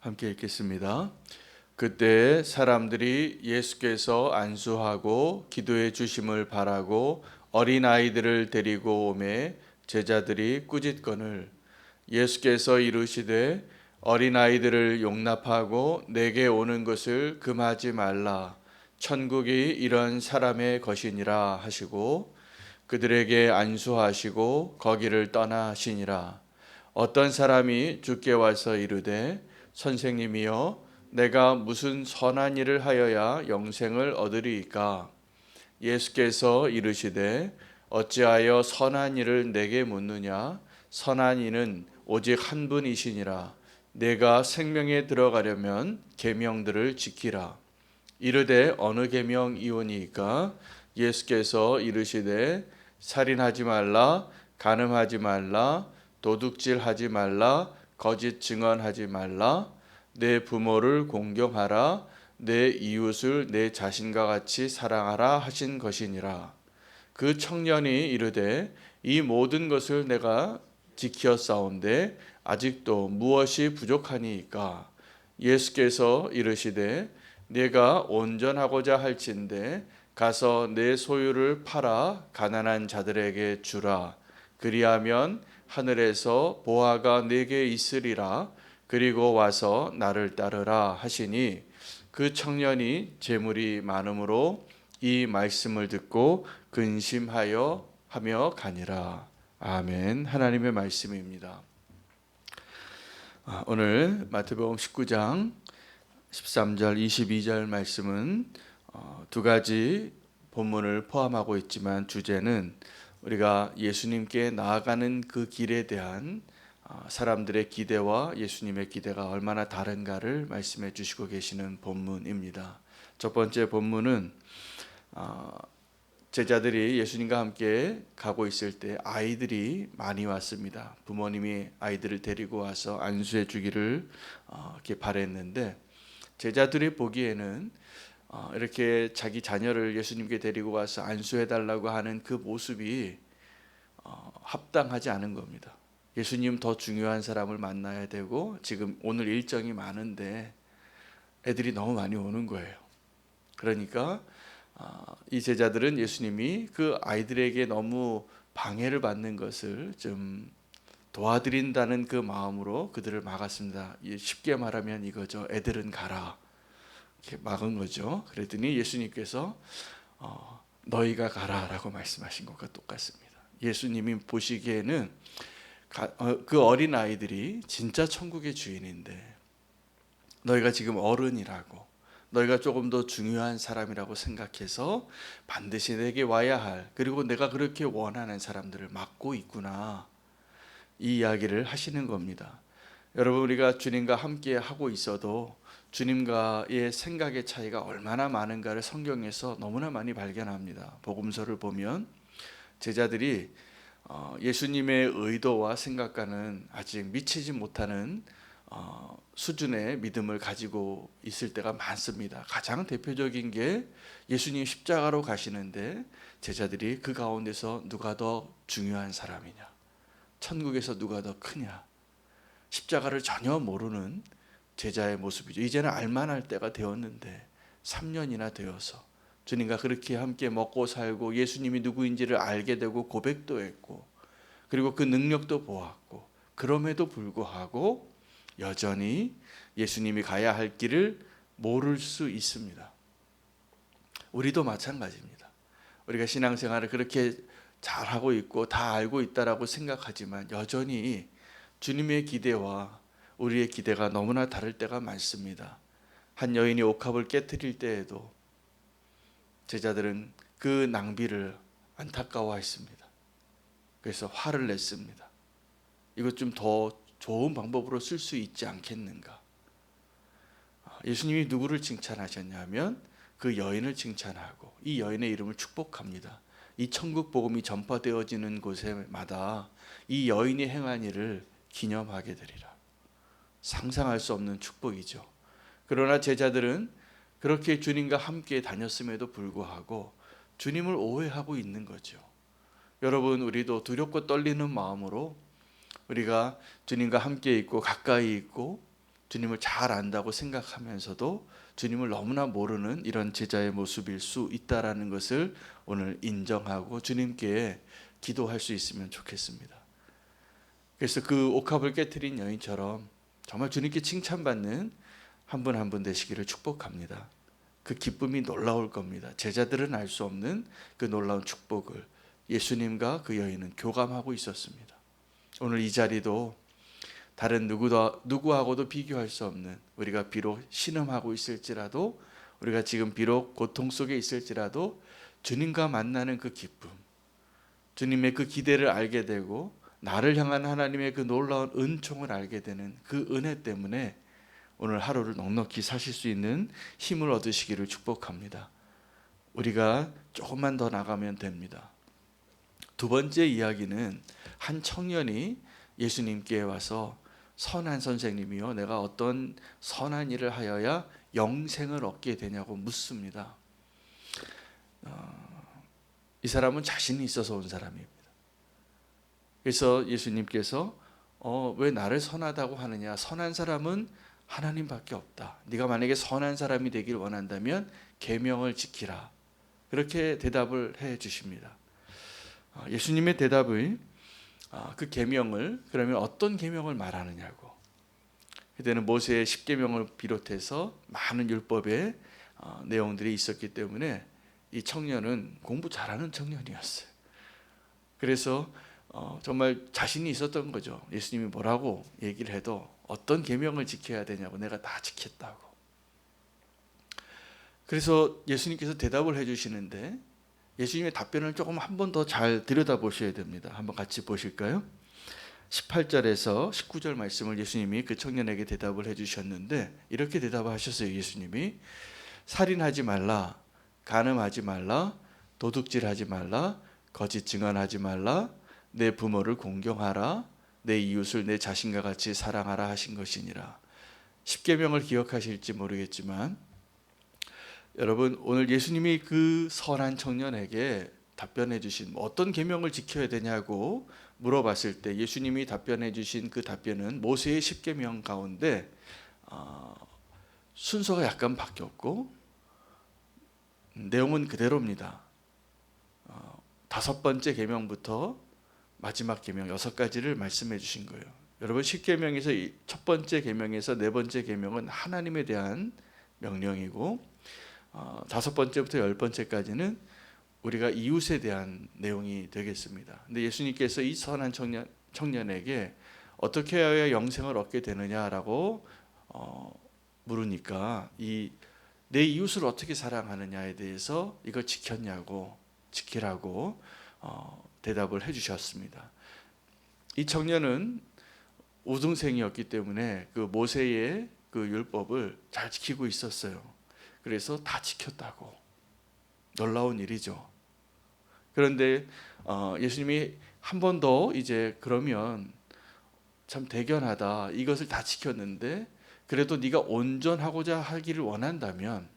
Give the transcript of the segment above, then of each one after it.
함께 읽겠습니다. 그때 사람들이 예수께서 안수하고 기도해 주심을 바라고 어린 아이들을 데리고 오매 제자들이 꾸짖건을 예수께서 이르시되 어린 아이들을 용납하고 내게 오는 것을 금하지 말라 천국이 이런 사람의 것이니라 하시고 그들에게 안수하시고 거기를 떠나시니라 어떤 사람이 주께 와서 이르되 선생님이여 내가 무슨 선한 일을 하여야 영생을 얻으리이까? 예수께서 이르시되 어찌하여 선한 일을 내게 묻느냐? 선한 이는 오직 한 분이시니라. 내가 생명에 들어가려면 계명들을 지키라. 이르되 어느 계명이오니까? 예수께서 이르시되 살인하지 말라 간음하지 말라 도둑질하지 말라 거짓 증언하지 말라. 내 부모를 공경하라. 내 이웃을 내 자신과 같이 사랑하라 하신 것이니라. 그 청년이 이르되 이 모든 것을 내가 지키었사온데 아직도 무엇이 부족하니이까? 예수께서 이르시되 내가 온전하고자 할진대 가서 내 소유를 팔아 가난한 자들에게 주라. 그리하면 하늘에서 보화가 내게 있으리라. 그리고 와서 나를 따르라 하시니 그 청년이 재물이 많음으로 이 말씀을 듣고 근심하여 하며 가니라. 아멘. 하나님의 말씀입니다. 아, 오늘 마태복음 19장 13절 22절 말씀은 어, 두 가지 본문을 포함하고 있지만 주제는 우리가 예수님께 나아가는 그 길에 대한 어, 사람들의 기대와 예수님의 기대가 얼마나 다른가를 말씀해 주시고 계시는 본문입니다. 첫 번째 본문은 어, 제자들이 예수님과 함께 가고 있을 때 아이들이 많이 왔습니다. 부모님이 아이들을 데리고 와서 안수해 주기를 어, 이렇게 바랬는데 제자들이 보기에는 어, 이렇게 자기 자녀를 예수님께 데리고 와서 안수해 달라고 하는 그 모습이 어, 합당하지 않은 겁니다. 예수님 더 중요한 사람을 만나야 되고 지금 오늘 일정이 많은데 애들이 너무 많이 오는 거예요. 그러니까 어, 이 제자들은 예수님이 그 아이들에게 너무 방해를 받는 것을 좀 도와드린다는 그 마음으로 그들을 막았습니다. 쉽게 말하면 이거죠. 애들은 가라. 막은 거죠. 그랬더니 예수님께서 어, 너희가 가라라고 말씀하신 것과 똑같습니다. 예수님이 보시기에는 가, 어, 그 어린 아이들이 진짜 천국의 주인인데 너희가 지금 어른이라고 너희가 조금 더 중요한 사람이라고 생각해서 반드시 내게 와야 할 그리고 내가 그렇게 원하는 사람들을 막고 있구나 이 이야기를 하시는 겁니다. 여러분 우리가 주님과 함께 하고 있어도 주님과의 생각의 차이가 얼마나 많은가를 성경에서 너무나 많이 발견합니다. 복음서를 보면 제자들이 어, 예수님의 의도와 생각과는 아직 미치지 못하는 어, 수준의 믿음을 가지고 있을 때가 많습니다. 가장 대표적인 게 예수님 십자가로 가시는데 제자들이 그 가운데서 누가 더 중요한 사람이냐, 천국에서 누가 더 크냐, 십자가를 전혀 모르는 제자의 모습이죠. 이제는 알만할 때가 되었는데 3년이나 되어서 주님과 그렇게 함께 먹고 살고 예수님이 누구인지를 알게 되고 고백도 했고 그리고 그 능력도 보았고 그럼에도 불구하고 여전히 예수님이 가야 할 길을 모를 수 있습니다. 우리도 마찬가지입니다. 우리가 신앙생활을 그렇게 잘하고 있고 다 알고 있다라고 생각하지만 여전히 주님의 기대와 우리의 기대가 너무나 다를 때가 많습니다. 한 여인이 옥합을 깨뜨릴 때에도 제자들은 그 낭비를 안타까워했습니다. 그래서 화를 냈습니다. 이것 좀 더 좋은 방법으로 쓸 수 있지 않겠는가? 예수님이 누구를 칭찬하셨냐면 그 여인을 칭찬하고 이 여인의 이름을 축복합니다. 이 천국 복음이 전파되어지는 곳에마다 이 여인이 행한 일을 기념하게 되리라. 상상할 수 없는 축복이죠. 그러나 제자들은 그렇게 주님과 함께 다녔음에도 불구하고 주님을 오해하고 있는 거죠. 여러분, 우리도 두렵고 떨리는 마음으로 우리가 주님과 함께 있고 가까이 있고 주님을 잘 안다고 생각하면서도 주님을 너무나 모르는 이런 제자의 모습일 수 있다라는 것을 오늘 인정하고 주님께 기도할 수 있으면 좋겠습니다. 그래서 그 옥합을 깨뜨린 여인처럼 정말 주님께 칭찬받는 한분 한 분 되시기를 축복합니다. 그 기쁨이 놀라울 겁니다. 제자들은 알 수 없는 그 놀라운 축복을 예수님과 그 여인은 교감하고 있었습니다. 오늘 이 자리도 다른 누구도 누구하고도 비교할 수 없는 우리가 비록 신음하고 있을지라도 우리가 지금 비록 고통 속에 있을지라도 주님과 만나는 그 기쁨, 주님의 그 기대를 알게 되고 나를 향한 하나님의 그 놀라운 은총을 알게 되는 그 은혜 때문에 오늘 하루를 넉넉히 사실 수 있는 힘을 얻으시기를 축복합니다. 우리가 조금만 더 나가면 됩니다. 두 번째 이야기는 한 청년이 예수님께 와서 선한 선생님이요 내가 어떤 선한 일을 하여야 영생을 얻게 되냐고 묻습니다. 어, 이 사람은 자신이 있어서 온 사람입니다. 그래서 예수님께서 어, 왜 나를 선하다고 하느냐? 선한 사람은 하나님밖에 없다. 네가 만약에 선한 사람이 되길 원한다면 계명을 지키라. 그렇게 대답을 해 주십니다. 어, 예수님의 대답을 아, 그 계명을 그러면 어떤 계명을 말하느냐고. 그때는 모세의 십계명을 비롯해서 많은 율법의 어, 내용들이 있었기 때문에 이 청년은 공부 잘하는 청년이었어요. 그래서 어, 정말 자신이 있었던 거죠. 예수님이 뭐라고 얘기를 해도 어떤 계명을 지켜야 되냐고 내가 다 지켰다고. 그래서 예수님께서 대답을 해주시는데 예수님의 답변을 조금 한 번 더 잘 들여다 보셔야 됩니다. 한번 같이 보실까요? 18절에서 19절 말씀을 예수님이 그 청년에게 대답을 해주셨는데 이렇게 대답하셨어요. 예수님이 살인하지 말라, 간음하지 말라, 도둑질하지 말라, 거짓 증언하지 말라, 내 부모를 공경하라, 내 이웃을 내 자신과 같이 사랑하라 하신 것이니라. 십계명을 기억하실지 모르겠지만 여러분 오늘 예수님이 그 선한 청년에게 답변해 주신 뭐 어떤 계명을 지켜야 되냐고 물어봤을 때 예수님이 답변해 주신 그 답변은 모세의 십계명 가운데 어, 순서가 약간 바뀌었고 내용은 그대로입니다. 어, 다섯 번째 계명부터 마지막 계명 여섯 가지를 말씀해 주신 거예요. 여러분 십계명에서 첫 번째 계명에서 네 번째 계명은 하나님에 대한 명령이고 어, 다섯 번째부터 열 번째까지는 우리가 이웃에 대한 내용이 되겠습니다. 근데 예수님께서 이 선한 청년 청년에게 어떻게 해야 영생을 얻게 되느냐라고 어, 물으니까 이 내 이웃을 어떻게 사랑하느냐에 대해서 이걸 지켰냐고 지키라고 어, 대답을 해주셨습니다. 이 청년은 우등생이었기 때문에 그 모세의 그 율법을 잘 지키고 있었어요. 그래서 다 지켰다고 놀라운 일이죠. 그런데 어, 예수님이 한 번 더 이제 그러면 참 대견하다. 이것을 다 지켰는데 그래도 네가 온전하고자 하기를 원한다면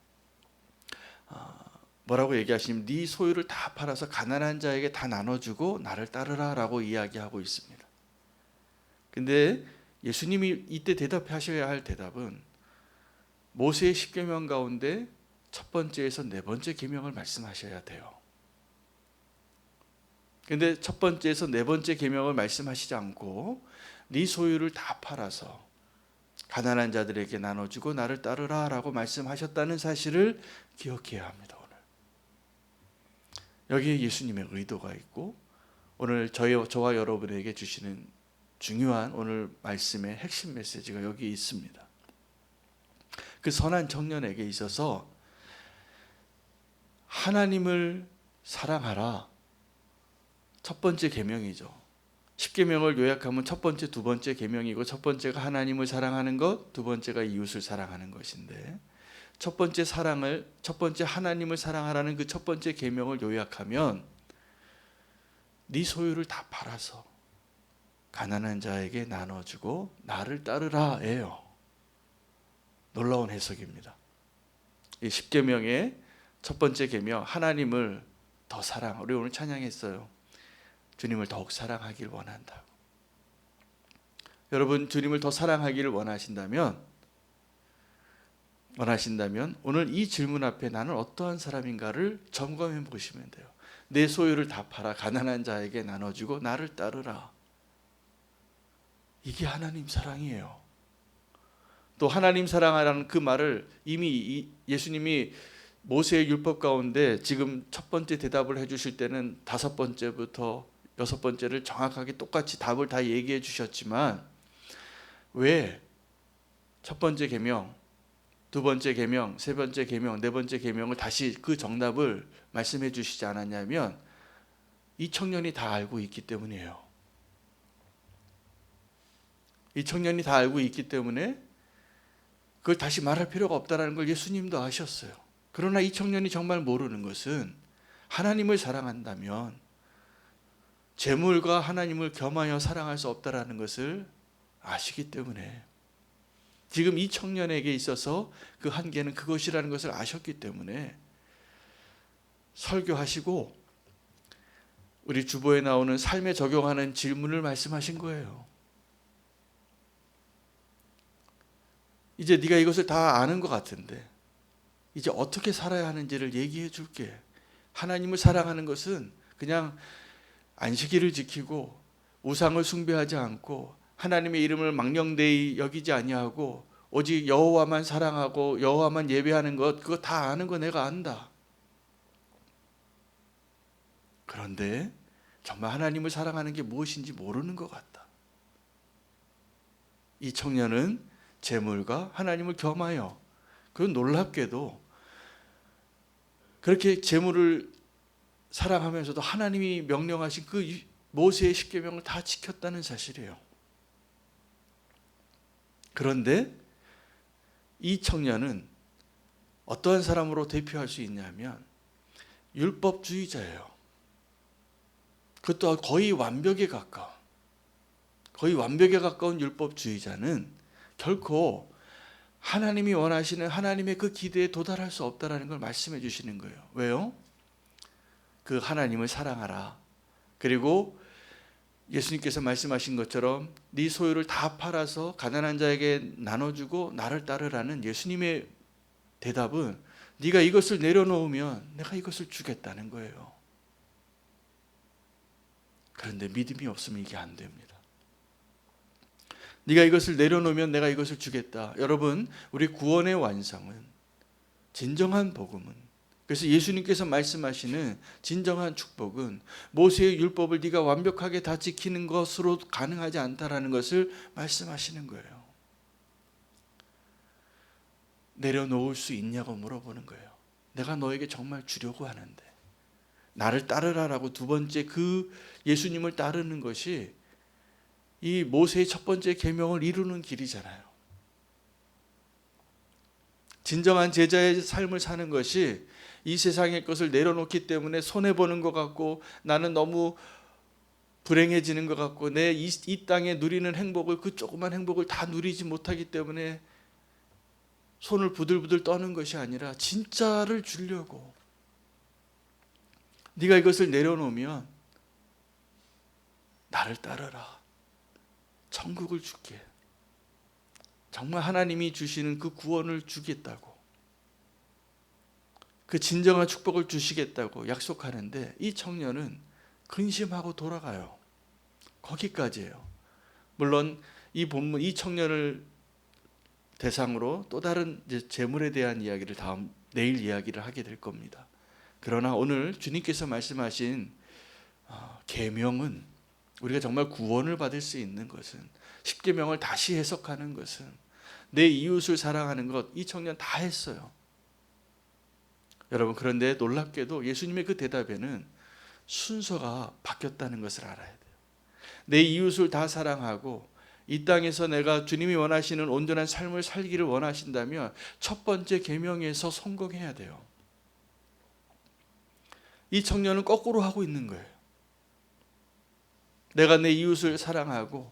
어, 뭐라고 얘기하시냐면 네 소유를 다 팔아서 가난한 자에게 다 나눠주고 나를 따르라라고 이야기하고 있습니다. 근데 예수님이 이때 대답하셔야 할 대답은 모세의 십계명 가운데 첫 번째에서 네 번째 계명을 말씀하셔야 돼요. 근데 첫 번째에서 네 번째 계명을 말씀하시지 않고 네 소유를 다 팔아서 가난한 자들에게 나눠주고 나를 따르라라고 말씀하셨다는 사실을 기억해야 합니다. 여기에 예수님의 의도가 있고 오늘 저희 저와 여러분에게 주시는 중요한 오늘 말씀의 핵심 메시지가 여기 있습니다. 그 선한 청년에게 있어서 하나님을 사랑하라. 첫 번째 계명이죠. 십계명을 요약하면 첫 번째, 두 번째 계명이고 첫 번째가 하나님을 사랑하는 것, 두 번째가 이웃을 사랑하는 것인데 첫 번째 사랑을 첫 번째 하나님을 사랑하라는 그 첫 번째 계명을 요약하면 네 소유를 다 팔아서 가난한 자에게 나눠주고 나를 따르라예요. 놀라운 해석입니다. 이 십계명의 첫 번째 계명 하나님을 더 사랑. 우리 오늘 찬양했어요. 주님을 더욱 사랑하길 원한다고. 여러분 주님을 더 사랑하기를 원하신다면 원하신다면 오늘 이 질문 앞에 나는 어떠한 사람인가를 점검해 보시면 돼요. 내 소유를 다 팔아 가난한 자에게 나눠주고 나를 따르라. 이게 하나님 사랑이에요. 또 하나님 사랑하라는 그 말을 이미 예수님이 모세의 율법 가운데 지금 첫 번째 대답을 해주실 때는 다섯 번째부터 여섯 번째를 정확하게 똑같이 답을 다 얘기해 주셨지만 왜 첫 번째 계명, 두 번째 계명, 세 번째 계명, 네 번째 계명을 다시 그 정답을 말씀해 주시지 않았냐면 이 청년이 다 알고 있기 때문이에요. 이 청년이 다 알고 있기 때문에 그걸 다시 말할 필요가 없다라는 걸 예수님도 아셨어요. 그러나 이 청년이 정말 모르는 것은 하나님을 사랑한다면 재물과 하나님을 겸하여 사랑할 수 없다라는 것을 아시기 때문에 지금 이 청년에게 있어서 그 한계는 그것이라는 것을 아셨기 때문에 설교하시고 우리 주보에 나오는 삶에 적용하는 질문을 말씀하신 거예요. 이제 네가 이것을 다 아는 것 같은데 이제 어떻게 살아야 하는지를 얘기해 줄게. 하나님을 사랑하는 것은 그냥 안식일을 지키고 우상을 숭배하지 않고 하나님의 이름을 망령되이 여기지 아니하고 오직 여호와만 사랑하고 여호와만 예배하는 것 그거 다 아는 거 내가 안다. 그런데 정말 하나님을 사랑하는 게 무엇인지 모르는 것 같다. 이 청년은 재물과 하나님을 겸하여 그 놀랍게도 그렇게 재물을 사랑하면서도 하나님이 명령하신 그 모세의 십계명을 다 지켰다는 사실이에요. 그런데 이 청년은 어떠한 사람으로 대표할 수 있냐면 율법주의자예요. 그것도 거의 완벽에 가까운 거의 완벽에 가까운 율법주의자는 결코 하나님이 원하시는 하나님의 그 기대에 도달할 수 없다라는 걸 말씀해 주시는 거예요. 왜요? 그 하나님을 사랑하라. 그리고 예수님께서 말씀하신 것처럼 네 소유를 다 팔아서 가난한 자에게 나눠주고 나를 따르라는 예수님의 대답은 네가 이것을 내려놓으면 내가 이것을 주겠다는 거예요. 그런데 믿음이 없으면 이게 안 됩니다. 네가 이것을 내려놓으면 내가 이것을 주겠다. 여러분, 우리 구원의 완성은 진정한 복음은 그래서 예수님께서 말씀하시는 진정한 축복은 모세의 율법을 네가 완벽하게 다 지키는 것으로 가능하지 않다라는 것을 말씀하시는 거예요. 내려놓을 수 있냐고 물어보는 거예요. 내가 너에게 정말 주려고 하는데 나를 따르라라고 두 번째 그 예수님을 따르는 것이 이 모세의 첫 번째 계명을 이루는 길이잖아요. 진정한 제자의 삶을 사는 것이 이 세상의 것을 내려놓기 때문에 손해 보는 것 같고 나는 너무 불행해지는 것 같고 내이 땅에 누리는 행복을 그 조그만 행복을 다 누리지 못하기 때문에 손을 부들부들 떠는 것이 아니라 진짜를 주려고 네가 이것을 내려놓으면 나를 따르라. 천국을 줄게. 정말 하나님이 주시는 그 구원을 주겠다고. 그 진정한 축복을 주시겠다고 약속하는데 이 청년은 근심하고 돌아가요. 거기까지예요. 물론 이 본문 이 청년을 대상으로 또 다른 재물에 대한 이야기를 다음 내일 이야기를 하게 될 겁니다. 그러나 오늘 주님께서 말씀하신 어, 계명은 우리가 정말 구원을 받을 수 있는 것은 십계명을 다시 해석하는 것은 내 이웃을 사랑하는 것 이 청년 다 했어요. 여러분 그런데 놀랍게도 예수님의 그 대답에는 순서가 바뀌었다는 것을 알아야 돼요. 내 이웃을 다 사랑하고 이 땅에서 내가 주님이 원하시는 온전한 삶을 살기를 원하신다면 첫 번째 계명에서 성공해야 돼요. 이 청년은 거꾸로 하고 있는 거예요. 내가 내 이웃을 사랑하고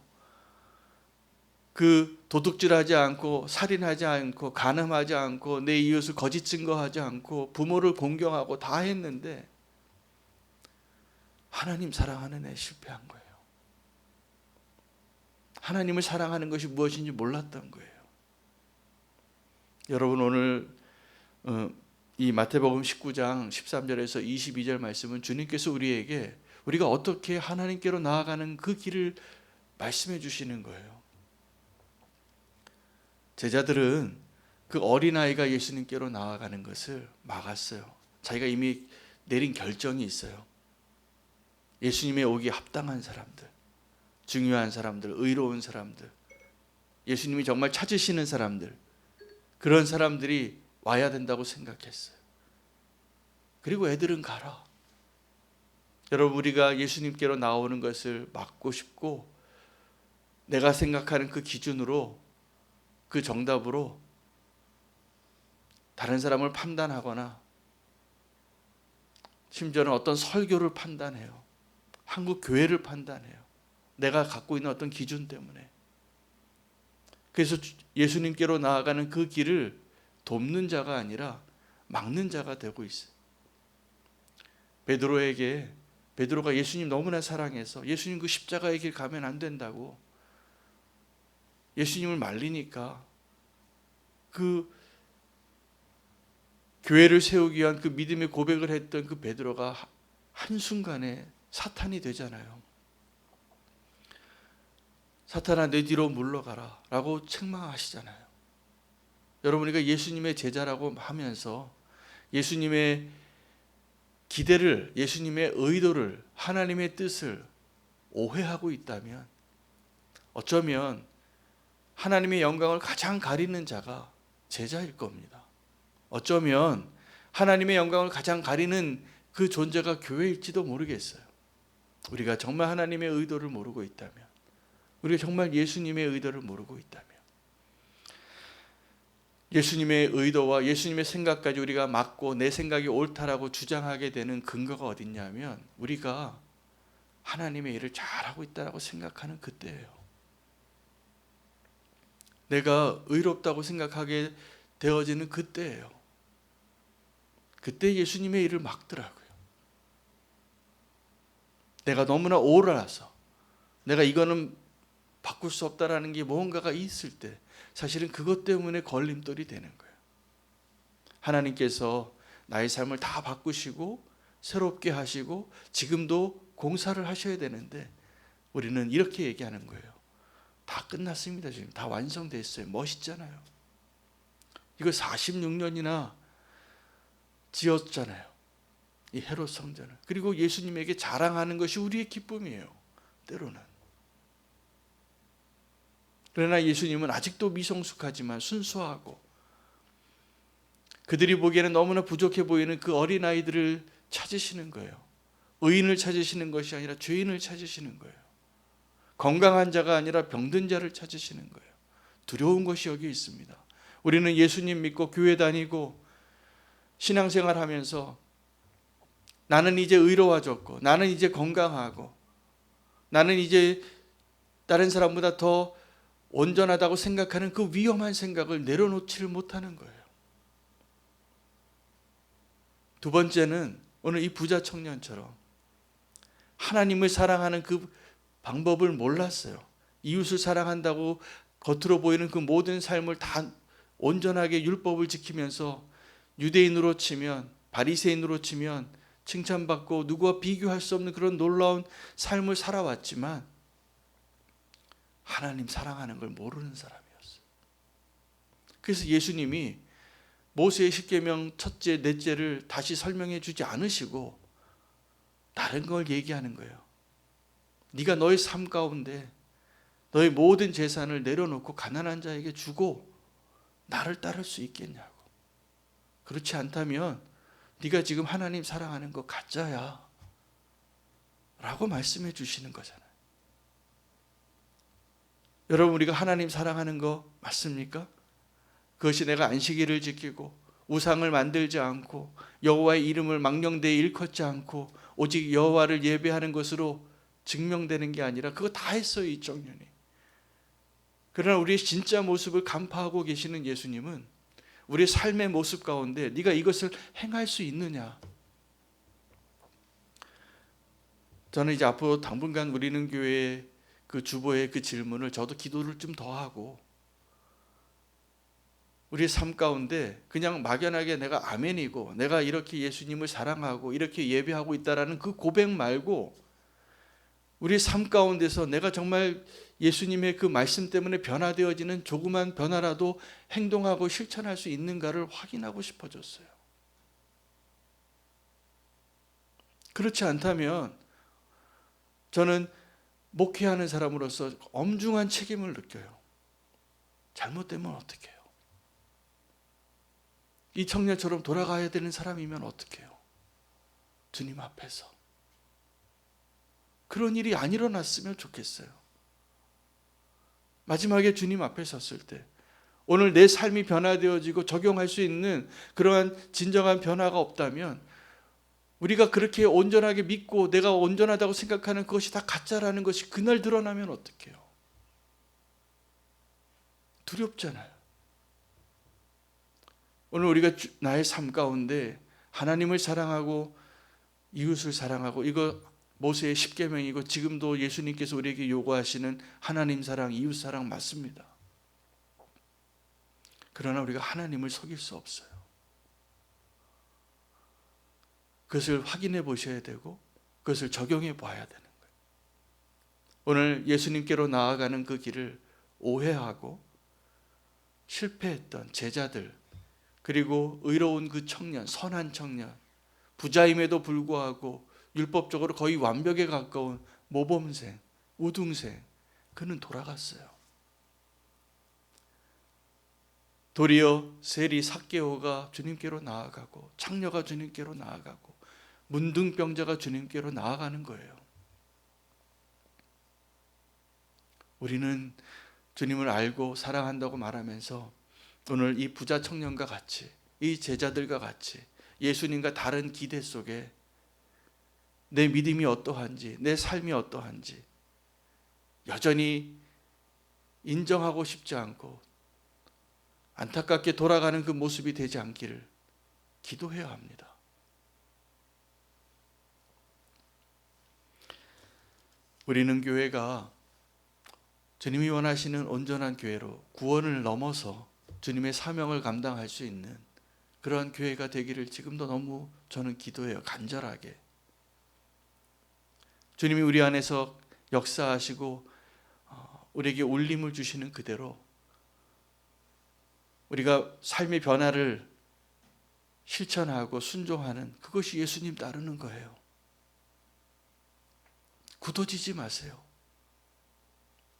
그 도둑질하지 않고 살인하지 않고 간음하지 않고 내 이웃을 거짓 증거하지 않고 부모를 공경하고 다 했는데 하나님 사랑하는 애 실패한 거예요. 하나님을 사랑하는 것이 무엇인지 몰랐던 거예요. 여러분 오늘 어, 이 마태복음 19장 13절에서 22절 말씀은 주님께서 우리에게 우리가 어떻게 하나님께로 나아가는 그 길을 말씀해 주시는 거예요. 제자들은 그 어린아이가 예수님께로 나아가는 것을 막았어요. 자기가 이미 내린 결정이 있어요. 예수님의 오기 합당한 사람들, 중요한 사람들, 의로운 사람들, 예수님이 정말 찾으시는 사람들, 그런 사람들이 와야 된다고 생각했어요. 그리고 애들은 가라. 여러분, 우리가 예수님께로 나오는 것을 막고 싶고, 내가 생각하는 그 기준으로, 그 정답으로 다른 사람을 판단하거나, 심지어는 어떤 설교를 판단해요. 한국 교회를 판단해요. 내가 갖고 있는 어떤 기준 때문에. 그래서 예수님께로 나아가는 그 길을 돕는 자가 아니라 막는 자가 되고 있어요. 베드로에게 베드로가 예수님 너무나 사랑해서 예수님 그 십자가의 길 가면 안 된다고 예수님을 말리니까 그 교회를 세우기 위한 그 믿음의 고백을 했던 그 베드로가 한순간에 사탄이 되잖아요. 사탄아 내 뒤로 물러가라 라고 책망하시잖아요. 여러분 우리가 예수님의 제자라고 하면서 예수님의 기대를 예수님의 의도를 하나님의 뜻을 오해하고 있다면 어쩌면 하나님의 영광을 가장 가리는 자가 제자일 겁니다. 어쩌면 하나님의 영광을 가장 가리는 그 존재가 교회일지도 모르겠어요. 우리가 정말 하나님의 의도를 모르고 있다면 우리가 정말 예수님의 의도를 모르고 있다면 예수님의 의도와 예수님의 생각까지 우리가 맞고 내 생각이 옳다라고 주장하게 되는 근거가 어딨냐면 우리가 하나님의 일을 잘하고 있다라고 생각하는 그때예요. 내가 의롭다고 생각하게 되어지는 그때예요. 그때 예수님의 일을 막더라고요. 내가 너무나 오라서 내가 이거는 바꿀 수 없다라는 게 무언가가 있을 때 사실은 그것 때문에 걸림돌이 되는 거예요. 하나님께서 나의 삶을 다 바꾸시고 새롭게 하시고 지금도 공사를 하셔야 되는데 우리는 이렇게 얘기하는 거예요. 다 끝났습니다. 지금 다 완성됐어요. 멋있잖아요. 이거 46년이나 지었잖아요. 이 헤롯 성전을. 그리고 예수님에게 자랑하는 것이 우리의 기쁨이에요. 때로는. 그러나 예수님은 아직도 미성숙하지만 순수하고 그들이 보기에는 너무나 부족해 보이는 그 어린아이들을 찾으시는 거예요. 의인을 찾으시는 것이 아니라 죄인을 찾으시는 거예요. 건강한 자가 아니라 병든 자를 찾으시는 거예요. 두려운 것이 여기 있습니다. 우리는 예수님 믿고 교회 다니고 신앙생활 하면서 나는 이제 의로워졌고 나는 이제 건강하고 나는 이제 다른 사람보다 더 온전하다고 생각하는 그 위험한 생각을 내려놓지를 못하는 거예요. 두 번째는 오늘 이 부자 청년처럼 하나님을 사랑하는 그 방법을 몰랐어요. 이웃을 사랑한다고 겉으로 보이는 그 모든 삶을 다 온전하게 율법을 지키면서 유대인으로 치면 바리새인으로 치면 칭찬받고 누구와 비교할 수 없는 그런 놀라운 삶을 살아왔지만 하나님 사랑하는 걸 모르는 사람이었어요. 그래서 예수님이 모세의 십계명 첫째, 넷째를 다시 설명해 주지 않으시고 다른 걸 얘기하는 거예요. 네가 너의 삶 가운데 너의 모든 재산을 내려놓고 가난한 자에게 주고 나를 따를 수 있겠냐고. 그렇지 않다면 네가 지금 하나님 사랑하는 거 가짜야. 라고 말씀해 주시는 거잖아요. 여러분 우리가 하나님 사랑하는 거 맞습니까? 그것이 내가 안식일을 지키고 우상을 만들지 않고 여호와의 이름을 망령되이 일컫지 않고 오직 여호와를 예배하는 것으로 증명되는 게 아니라 그거 다 했어요 이 청년이. 그러나 우리의 진짜 모습을 간파하고 계시는 예수님은 우리의 삶의 모습 가운데 네가 이것을 행할 수 있느냐? 저는 이제 앞으로 당분간 우리는 교회에 그 주보의 그 질문을 저도 기도를 좀 더 하고 우리 삶 가운데 그냥 막연하게 내가 아멘이고 내가 이렇게 예수님을 사랑하고 이렇게 예배하고 있다라는 그 고백 말고 우리 삶 가운데서 내가 정말 예수님의 그 말씀 때문에 변화되어지는 조그만 변화라도 행동하고 실천할 수 있는가를 확인하고 싶어졌어요. 그렇지 않다면 저는 목회하는 사람으로서 엄중한 책임을 느껴요. 잘못되면 어떡해요? 이 청년처럼 돌아가야 되는 사람이면 어떡해요? 주님 앞에서. 그런 일이 안 일어났으면 좋겠어요. 마지막에 주님 앞에 섰을 때 오늘 내 삶이 변화되어지고 적용할 수 있는 그러한 진정한 변화가 없다면 우리가 그렇게 온전하게 믿고 내가 온전하다고 생각하는 그것이 다 가짜라는 것이 그날 드러나면 어떡해요? 두렵잖아요. 오늘 우리가 주- 나의 삶 가운데 하나님을 사랑하고 이웃을 사랑하고 이거 모세의 십계명이고 지금도 예수님께서 우리에게 요구하시는 하나님 사랑, 이웃 사랑 맞습니다. 그러나 우리가 하나님을 속일 수 없어요. 그것을 확인해 보셔야 되고 그것을 적용해 봐야 되는 거예요. 오늘 예수님께로 나아가는 그 길을 오해하고 실패했던 제자들 그리고 의로운 그 청년, 선한 청년, 부자임에도 불구하고 율법적으로 거의 완벽에 가까운 모범생, 우등생, 그는 돌아갔어요. 도리어 세리 삭개오가 주님께로 나아가고 창녀가 주님께로 나아가고 문둥병자가 주님께로 나아가는 거예요. 우리는 주님을 알고 사랑한다고 말하면서 오늘 이 부자 청년과 같이 이 제자들과 같이 예수님과 다른 기대 속에 내 믿음이 어떠한지 내 삶이 어떠한지 여전히 인정하고 싶지 않고 안타깝게 돌아가는 그 모습이 되지 않기를 기도해야 합니다. 우리는 교회가 주님이 원하시는 온전한 교회로 구원을 넘어서 주님의 사명을 감당할 수 있는 그러한 교회가 되기를 지금도 너무 저는 기도해요. 간절하게. 주님이 우리 안에서 역사하시고 어, 우리에게 울림을 주시는 그대로 우리가 삶의 변화를 실천하고 순종하는 그것이 예수님 따르는 거예요. 굳어지지 마세요.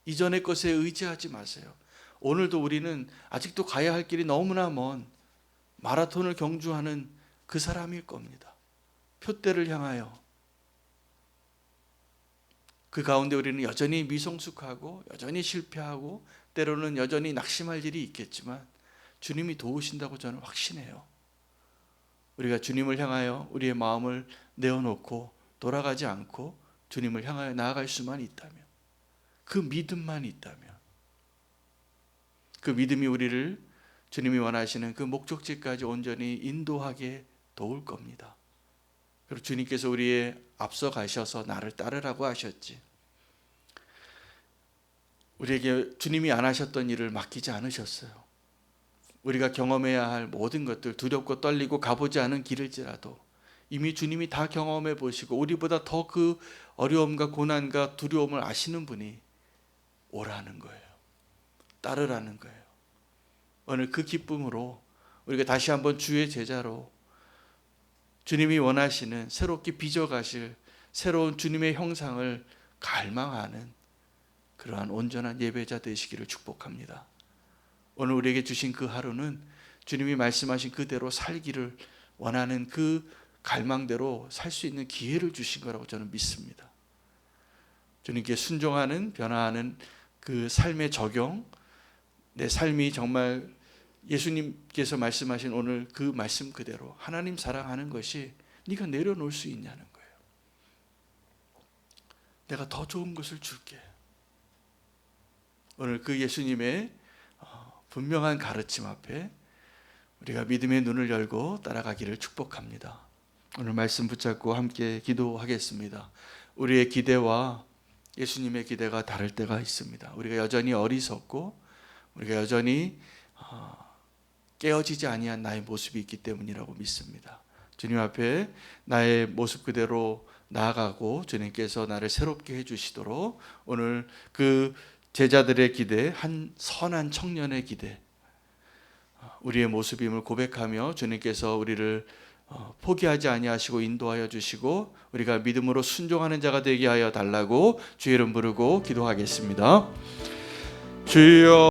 이전의 것에 의지하지 마세요. 오늘도 우리는 아직도 가야 할 길이 너무나 먼 마라톤을 경주하는 그 사람일 겁니다. 표대를 향하여 그 가운데 우리는 여전히 미성숙하고 여전히 실패하고 때로는 여전히 낙심할 일이 있겠지만 주님이 도우신다고 저는 확신해요. 우리가 주님을 향하여 우리의 마음을 내어놓고 돌아가지 않고 주님을 향하여 나아갈 수만 있다면 그 믿음만 있다면 그 믿음이 우리를 주님이 원하시는 그 목적지까지 온전히 인도하게 도울 겁니다. 그리고 주님께서 우리의 앞서 가셔서 나를 따르라고 하셨지. 우리에게 주님이 안 하셨던 일을 맡기지 않으셨어요. 우리가 경험해야 할 모든 것들 두렵고 떨리고 가보지 않은 길일지라도 이미 주님이 다 경험해 보시고 우리보다 더 그 어려움과 고난과 두려움을 아시는 분이 오라는 거예요. 따르라는 거예요. 오늘 그 기쁨으로 우리가 다시 한번 주의 제자로 주님이 원하시는 새롭게 빚어가실 새로운 주님의 형상을 갈망하는 그러한 온전한 예배자 되시기를 축복합니다. 오늘 우리에게 주신 그 하루는 주님이 말씀하신 그대로 살기를 원하는 그 갈망대로 살 수 있는 기회를 주신 거라고 저는 믿습니다. 주님께 순종하는 변화하는 그 삶의 적용, 내 삶이 정말 예수님께서 말씀하신 오늘 그 말씀 그대로 하나님 사랑하는 것이 네가 내려놓을 수 있냐는 거예요. 내가 더 좋은 것을 줄게. 오늘 그 예수님의 어, 분명한 가르침 앞에 우리가 믿음의 눈을 열고 따라가기를 축복합니다. 오늘 말씀 붙잡고 함께 기도하겠습니다. 우리의 기대와 예수님의 기대가 다를 때가 있습니다. 우리가 여전히 어리석고 우리가 여전히 어, 깨어지지 아니한 나의 모습이 있기 때문이라고 믿습니다. 주님 앞에 나의 모습 그대로 나아가고 주님께서 나를 새롭게 해주시도록 오늘 그 제자들의 기대, 한 선한 청년의 기대, 우리의 모습임을 고백하며 주님께서 우리를 어, 포기하지 아니하시고 인도하여 주시고 우리가 믿음으로 순종하는 자가 되게 하여 달라고 주의 이름 부르고 기도하겠습니다. 주여